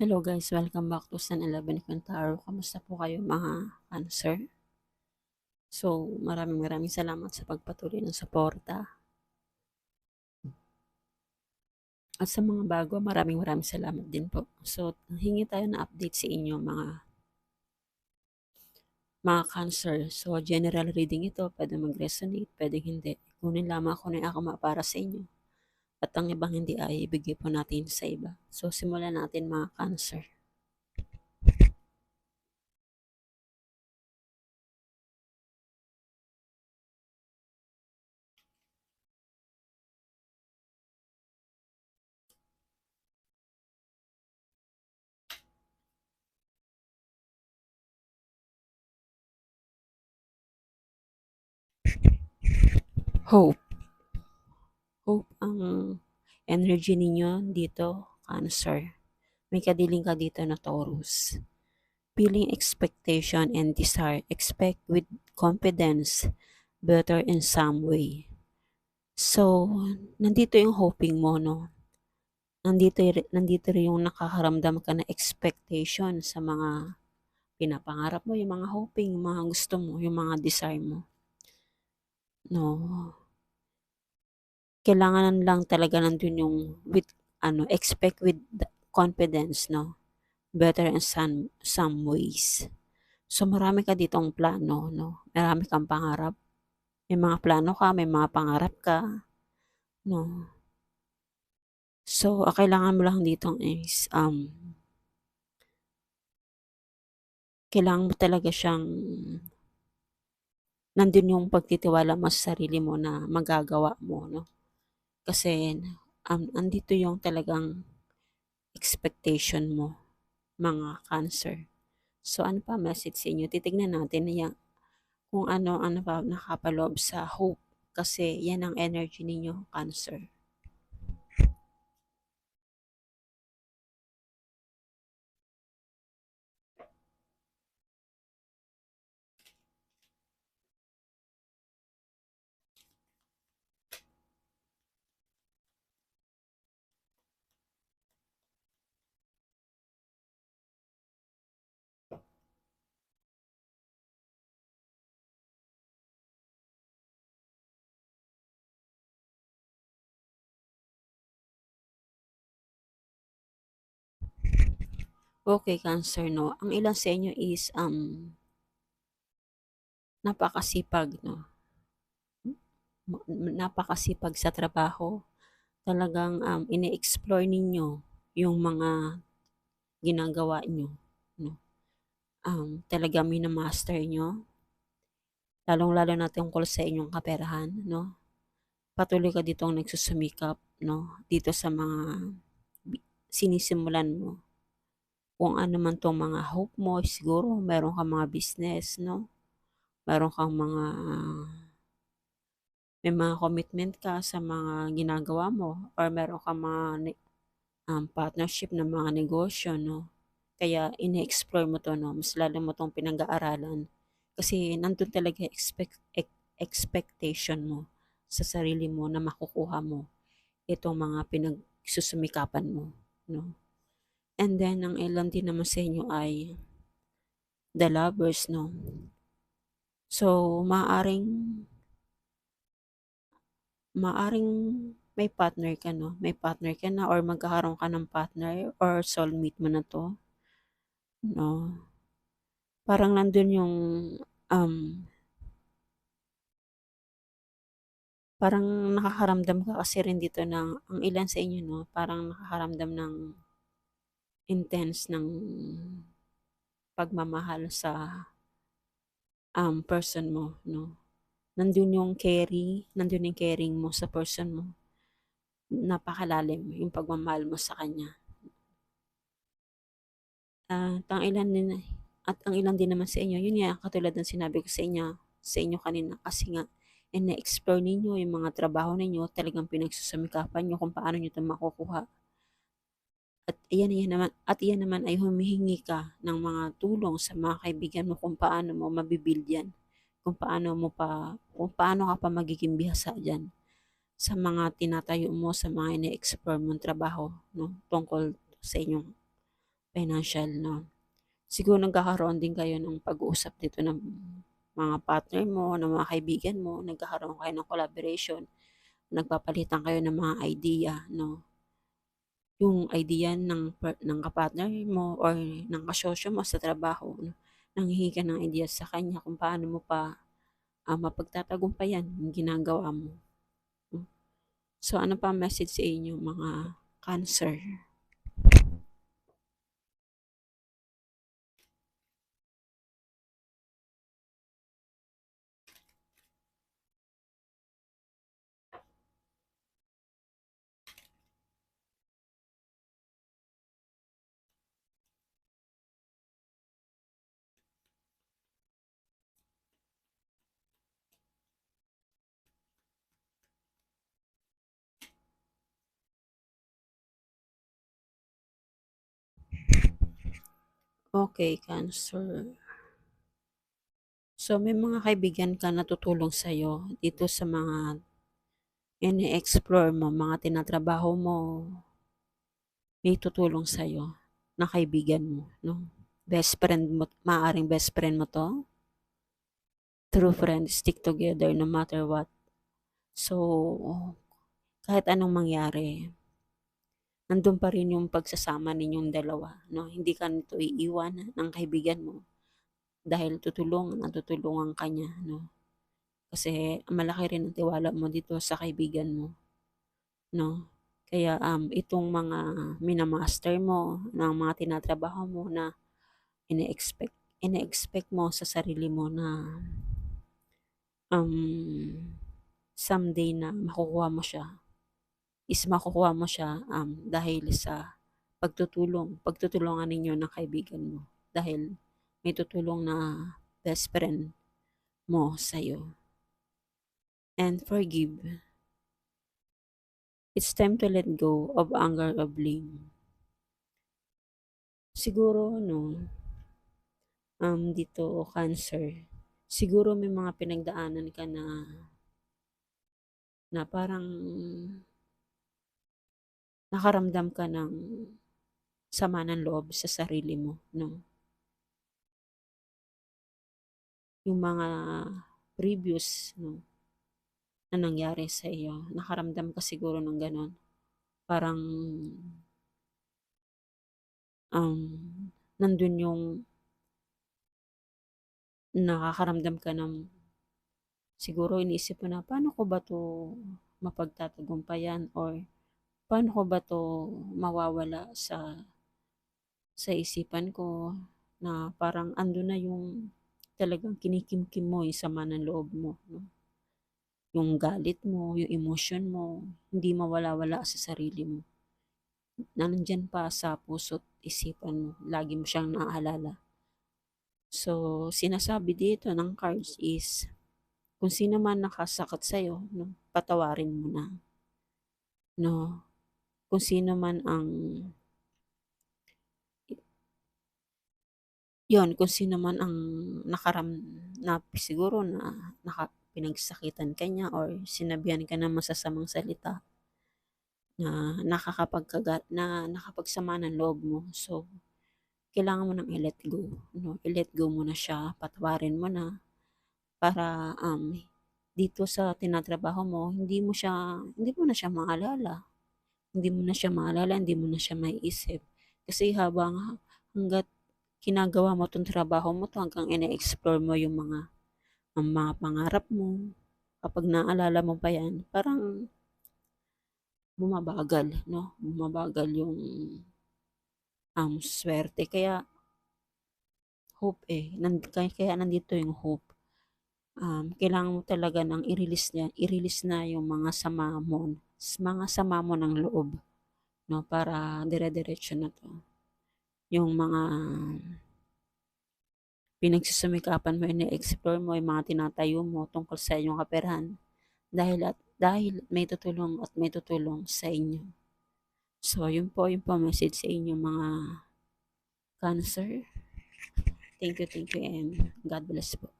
Hello guys, welcome back to San 11 Quintaro. Kamusta po kayo mga cancer? So, maraming maraming salamat sa pagpatuloy ng suporta. At sa mga bago, maraming maraming salamat din po. So, hingi tayo na update sa inyo mga mga cancer. So, general reading ito, pwede mag-resonate, pwede hindi. Kunin lamang ako na akama para sa inyo. At ang ibang hindi ay ibigay po natin sa iba. So, simulan natin mga cancer. Hope. Hope ang energy ninyo dito, Cancer. May kadiling ka dito na Taurus. Feeling expectation and desire. Expect with confidence, better in some way. So, nandito yung hoping mo, no? Nandito, nandito rin yung nakakaramdam ka na expectation sa mga pinapangarap mo, yung mga hoping, mga gusto mo, yung mga desire mo. No, kailangan lang talaga nandun yung with ano expect with confidence no? Better in some some ways. So marami ka ditong plano no? Marami kang pangarap. May mga plano ka may mga pangarap ka no? So ang kailangan mo lang dito is um kailangan mo talaga siyang nandun yung pagtitiwala mo sa sarili mo na magagawa mo no kasi um, andito yung talagang expectation mo, mga cancer. So, ano pa message sa inyo? Titignan natin na kung ano, ano pa nakapaloob sa hope. Kasi yan ang energy ninyo, cancer. Okay, Cancer, no? Ang ilan sa inyo is um, napakasipag, no? Napakasipag sa trabaho. Talagang um, ine-explore ninyo yung mga ginagawa nyo. No? Um, talagang minamaster nyo. Lalong-lalo na tungkol sa inyong kaperahan. No? Patuloy ka dito ang nagsusumikap no? dito sa mga sinisimulan mo kung ano man tong mga hope mo, siguro meron kang mga business, no? Meron kang mga may mga commitment ka sa mga ginagawa mo or meron kang mga um, partnership ng mga negosyo, no? Kaya ine-explore mo to, no? Mas lalo mo tong pinag-aaralan. Kasi nandun talaga expect, expectation mo sa sarili mo na makukuha mo itong mga pinagsusumikapan mo, no? And then, ang ilan din naman sa inyo ay the lovers, no? So, maaring maaring may partner ka, no? May partner ka na or magkakaroon ka ng partner or soulmate mo na to. No? Parang nandun yung um, parang nakakaramdam ka kasi rin dito ng ang ilan sa inyo, no? Parang nakakaramdam ng intense ng pagmamahal sa um, person mo, no? Nandun yung carry, nandun yung caring mo sa person mo. Napakalalim yung pagmamahal mo sa kanya. At ang ilan din, at ang ilan din naman sa inyo, yun nga, katulad ng sinabi ko sa inyo, sa inyo kanina, kasi nga, and na-explore ninyo yung mga trabaho ninyo, talagang pinagsusumikapan nyo kung paano nyo ito makukuha at iyan, iyan naman, at iyan naman ay humihingi ka ng mga tulong sa mga kaibigan mo kung paano mo mabibuild yan. Kung paano mo pa, kung paano ka pa magiging bihasa dyan sa mga tinatayo mo, sa mga ina-explore mong trabaho, no? Tungkol sa inyong financial, no? Siguro nagkakaroon din kayo ng pag-uusap dito ng mga partner mo, ng mga kaibigan mo, nagkakaroon kayo ng collaboration, nagpapalitan kayo ng mga idea, no? Yung idea ng, ng kapartner mo or ng kasosyo mo sa trabaho, no? nanghihingi ka ng idea sa kanya kung paano mo pa uh, mapagtatagumpayan yung ginagawa mo. So, ano pa message sa inyo mga cancer? Okay, Cancer. So, may mga kaibigan ka na tutulong sa'yo dito sa mga ini-explore mo, mga tinatrabaho mo. May tutulong sa'yo na kaibigan mo, no? Best friend mo, maaring best friend mo to. True friends stick together no matter what. So, kahit anong mangyari, nandun pa rin yung pagsasama ninyong dalawa, no? Hindi ka nito iiwan ng kaibigan mo dahil tutulungan at tutulungan ka niya, no? Kasi malaki rin ang tiwala mo dito sa kaibigan mo, no? Kaya um, itong mga minamaster mo, ng mga tinatrabaho mo na ine-expect, ine-expect mo sa sarili mo na um, someday na makukuha mo siya is makukuha mo siya um, dahil sa pagtutulong, pagtutulungan ninyo ng kaibigan mo. Dahil may tutulong na best friend mo sa'yo. And forgive. It's time to let go of anger or blame. Siguro, no, um, dito, cancer, siguro may mga pinagdaanan ka na na parang nakaramdam ka ng sama ng loob sa sarili mo, no? Yung mga previous, no, na nangyari sa iyo, nakaramdam ka siguro ng ganon. Parang, um, nandun yung nakakaramdam ka ng siguro iniisip mo na paano ko ba to mapagtatagumpayan or paano ko ba 'to mawawala sa sa isipan ko na parang andun na yung talagang kinikimkim mo yung sama ng loob mo, no? Yung galit mo, yung emotion mo, hindi mawala-wala sa sarili mo. Na nandyan pa sa puso't isipan mo, lagi mo siyang naaalala. So, sinasabi dito ng cards is, kung sino man nakasakit sa'yo, no, patawarin mo na. No, kung sino man ang yon kung sino man ang nakaram na siguro na naka, pinagsakitan ka or sinabihan ka ng masasamang salita na nakakapagkagat na nakapagsama ng loob mo. So, kailangan mo nang i-let go. No? I-let go mo na siya, patawarin mo na para um, dito sa tinatrabaho mo, hindi mo siya, hindi mo na siya maalala hindi mo na siya maalala, hindi mo na siya maiisip. Kasi habang hanggat ginagawa mo itong trabaho mo hanggang ina-explore mo yung mga ang mga pangarap mo, kapag naalala mo pa yan, parang bumabagal, no? Bumabagal yung um, swerte. Kaya, hope eh. Nand, kaya nandito yung hope. Um, kailangan mo talaga nang i-release niya, i-release na yung mga sama mo mga sama mo ng loob, no, para dire-diretso na to. Yung mga pinagsusumikapan mo, ina-explore mo, yung mga tinatayo mo tungkol sa inyong kaperahan. Dahil at dahil may tutulong at may tutulong sa inyo. So, yun po yung po message sa inyo mga cancer. Thank you, thank you, and God bless po.